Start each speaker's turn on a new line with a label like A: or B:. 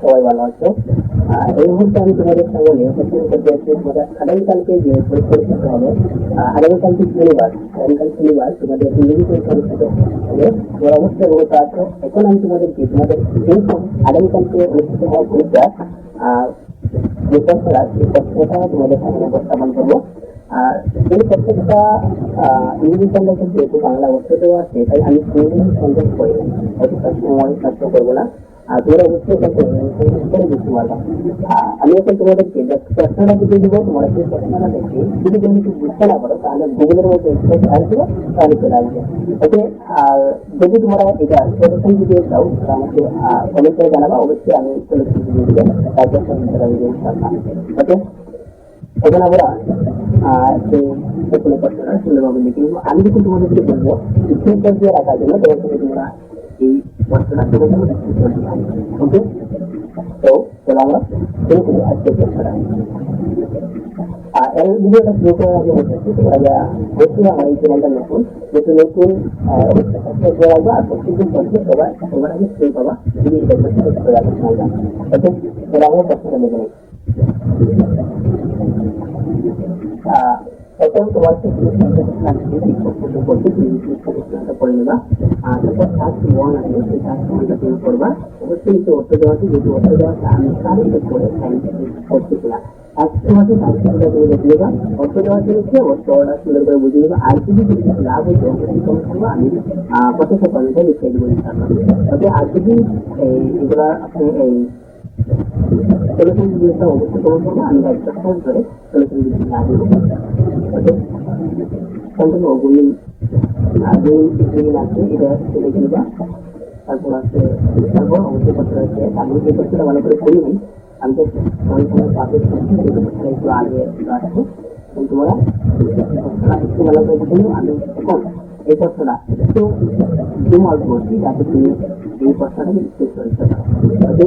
A: সবাই ভালো আছো? এই মুহূর্তে আমি তোমাদের সঙ্গে নিয়ে যে শনিবার আগামীকাল শনিবার তোমাদের ইংরেজি পরীক্ষা অনুষ্ঠিত হবে। অবশ্যই অবগত আছো। এখন আমি তোমাদেরকে, তোমাদের সব আগামীকালকে অনুষ্ঠিত হওয়া যে তোমাদের সামনে উপস্থাপন করব। আর এই প্রত্যেকটা ইংরেজি সংবাদে যেহেতু বাংলা অর্থ দেওয়া আছে, তাই আমি ইংরেজি সংযোগ করি অতটা সময় নষ্ট করব না। আর তোমরা অবশ্যই সংযোগ করে দিতে পারবা আমি এখন তোমাদেরকে প্রশ্নটা বুঝিয়ে দিব তোমরা সেই প্রশ্নটা দেখে যদি তুমি কিছু বুঝতে না পারো, তাহলে গুগলের মধ্যে এক্সপ্রেস আসবে, তাহলে চলে আসবে। ওকে? আর যদি তোমরা এটা সলিউশন ভিডিও চাও আমাকে কমেন্ট করে জানাবা। অবশ্যই আমি সলিউশন ভিডিও দিব তারপর সলিউশন ভিডিও ওকে? এখন আমরা আহ, কোনো প্রশ্নটা সুন্দরভাবে লিখে নেব। আমি কিন্তু তোমাদেরকে বলব স্ক্রিনশট দিয়ে রাখার জন্য তোমার সাথে তোমরা এই প্রশ্নটা তোমার জন্য ওকে? তো চলো আমরা শুরু করি আজকের প্রশ্নটা। আর এর ভিডিওটা শুরু করার আগে বলতে তোমরা যারা অবশ্যই আমার এই চ্যানেলটা নতুন যেহেতু নতুন করে রাখবা আর প্রত্যেকদিন প্রশ্ন সবার সবার আগে শুরু পাবা যদি এটা সাবস্ক্রাইব করে রাখা চ্যানেলটা ওকে? তাহলে আমরা প্রশ্নটা দেখে নিই। এখন তোমার থেকে প্রশ্ন করতে তুমি প্রশ্নটা করে আর তুমি অর্থ দেওয়া আছে যেহেতু অর্থ তুমি সুন্দর করে বুঝে নেবা আর যদি কিছু লাভ করবা আমি প্রত্যেকটা কমেন্টে লিখে দেবো ইনশাআল্লাহ ওকে আর যদি এগুলা আপনি এই সলিউশন ভিডিওটা অবশ্যই কমেন্ট করব আমি একটা ফোন করে সলিউশন ভিডিও না দেবো আছে, এটা দেখে নিবা তারপর আছে অবশ্যই কথা রয়েছে আমি প্রশ্নটা ভালো করে করি নাই, আমি তো একটু আগে আসছে তোমরা একটু ভালো করে দেখে আমি এখন এই একটু জুম আউট করছি, যাতে তুমি এই প্রশ্নটাকে করে